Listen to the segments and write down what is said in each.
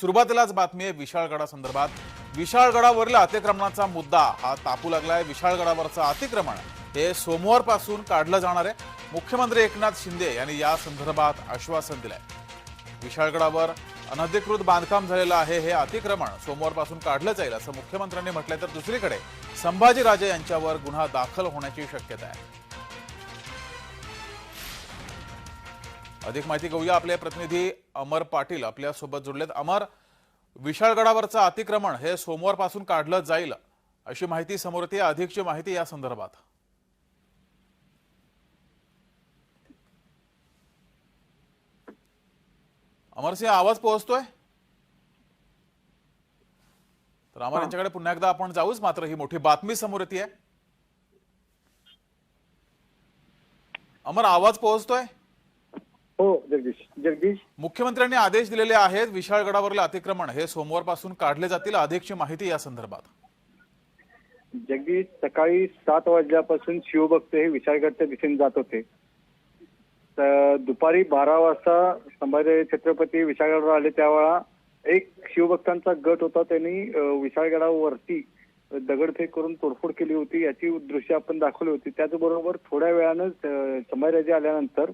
सुरुवातीलाच बातमी आहे विशाळगडा संदर्भात. विशाळगडावरील अतिक्रमणाचा मुद्दा हा तापू लागलाय. विशाळगडावरचं अतिक्रमण हे सोमवारपासून काढलं जाणार आहे. मुख्यमंत्री एकनाथ शिंदे यांनी या संदर्भात आश्वासन दिलंय. विशाळगडावर अनधिकृत बांधकाम झालेलं आहे. हे अतिक्रमण सोमवारपासून काढलं जाईल असं मुख्यमंत्र्यांनी म्हटलंय. तर दुसरीकडे संभाजीराजे यांच्यावर गुन्हा दाखल होण्याची शक्यता आहे. अधिक माहिती घेऊया आपले प्रतिनिधी अमर पाटील आपल्यासोबत जोडलेत अमर विशाळगडावरचं अतिक्रमण हे सोमवारपासून काढलं जाईल अशी माहिती समोर येते. अधिकची माहिती या संदर्भात. अमरसिंह आवाज पोहोचतोय? तर अमर यांच्याकडे पुन्हा एकदा आपण जाऊच. मात्र ही मोठी बातमी समोर येते. अमर आवाज पोहोचतोय? हो जगदीश. जगदीश? मुख्यमंत्र्यांनी आदेश दिलेले आहेत विशाळगडावरील अतिक्रमण हे सोमवारपासून काढले जातील अधिकची माहिती या संदर्भात. जगदीश सकाळी सात वाजल्यापासून शिवभक्त हे विशाळगडच्या दिशेने जात होते. तर दुपारी बारा वाजता संभाजी छत्रपती विशाळगडवर आले त्यावेळा एक शिवभक्तांचा गट होता त्यांनी विशाळगडावरती दगडफेक करून तोडफोड केली होती याची दृश्य आपण दाखवली होती. त्याचबरोबर थोड्या वेळानं संभाजीराजे आल्यानंतर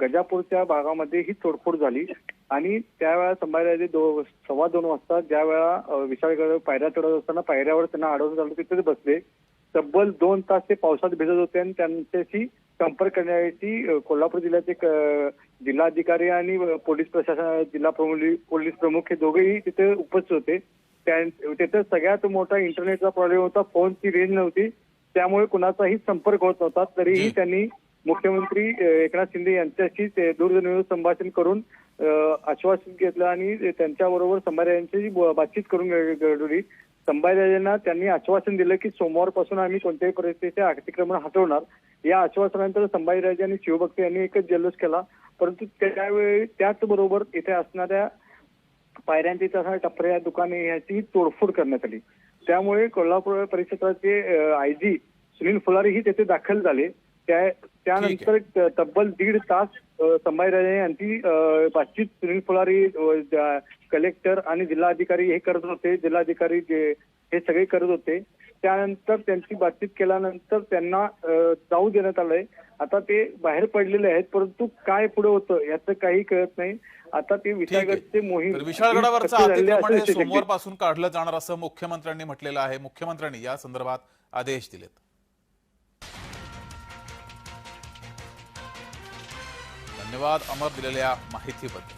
गजापूरच्या भागामध्ये ही तोडफोड झाली. आणि त्यावेळा संभाजीराजे दो सव्वा दोन वाजता ज्या वेळा विशाळगड पायऱ्या चढत असताना पायऱ्यावर त्यांना अडवून झालं तिथेच बसले. तब्बल दोन तास ते पावसात भिजत होते आणि त्यांच्याशी संपर्क करण्याची कोल्हापूर जिल्ह्याचे जिल्हाधिकारी आणि पोलीस प्रशासन जिल्हा प्रमुख पोलीस प्रमुख हे दोघेही तिथे उपस्थित होते. तिथे सगळ्यात मोठा इंटरनेटचा प्रॉब्लेम होता. फोनची रेंज नव्हती. त्यामुळे कुणाचाही संपर्क होत नव्हता. तरीही. त्यांनी मुख्यमंत्री एकनाथ शिंदे यांच्याशी ते दूरध्वनीवर संभाषण करून आश्वासन घेतलं आणि त्यांच्याबरोबर संभाजी बातचीत करून घडवली. संभाजीराजांना त्यांनी आश्वासन दिलं की सोमवारपासून आम्ही कोणत्याही परिस्थितीचे अतिक्रमण हटवणार. या आश्वासनानंतर संभाजीराजे आणि शिवभक्त यांनी एकच जल्लोष केला. परंतु त्यावेळी त्याचबरोबर इथे असणाऱ्या पायऱ्यांची तसा टपऱ्या दुकाने याची तोडफोड करण्यात आली. त्यामुळे कोल्हापूर परिसराचे आय जी सुनील फुलारीही तेथे दाखल झाले. त्या त्यानंतर तब्बल दीड तास संभाजीराजे यांची बातचीत सुनील फुलारी कलेक्टर आणि जिल्हाधिकारी हे करत होते. जिल्हाधिकारी जे हे सगळे करत होते. त्यानंतर त्यांची बातचीत केल्यानंतर त्यांना जाऊ देण्यात आलंय. आता ते बाहेर पडलेले आहेत परंतु काय पुढे होतं याचं काही कळत नाही. आता ते विशाळगडचे मोहीम विशाळगडावरचं अतिक्रमण हे जगदीश. सोमवारपासून काढलं जाणार असं मुख्यमंत्र्यांनी म्हटलेलं आहे. मुख्यमंत्र्यांनी या संदर्भात आदेश दिलेत. धन्यवाद. अमर दिलेल्या माहितीबद्दल.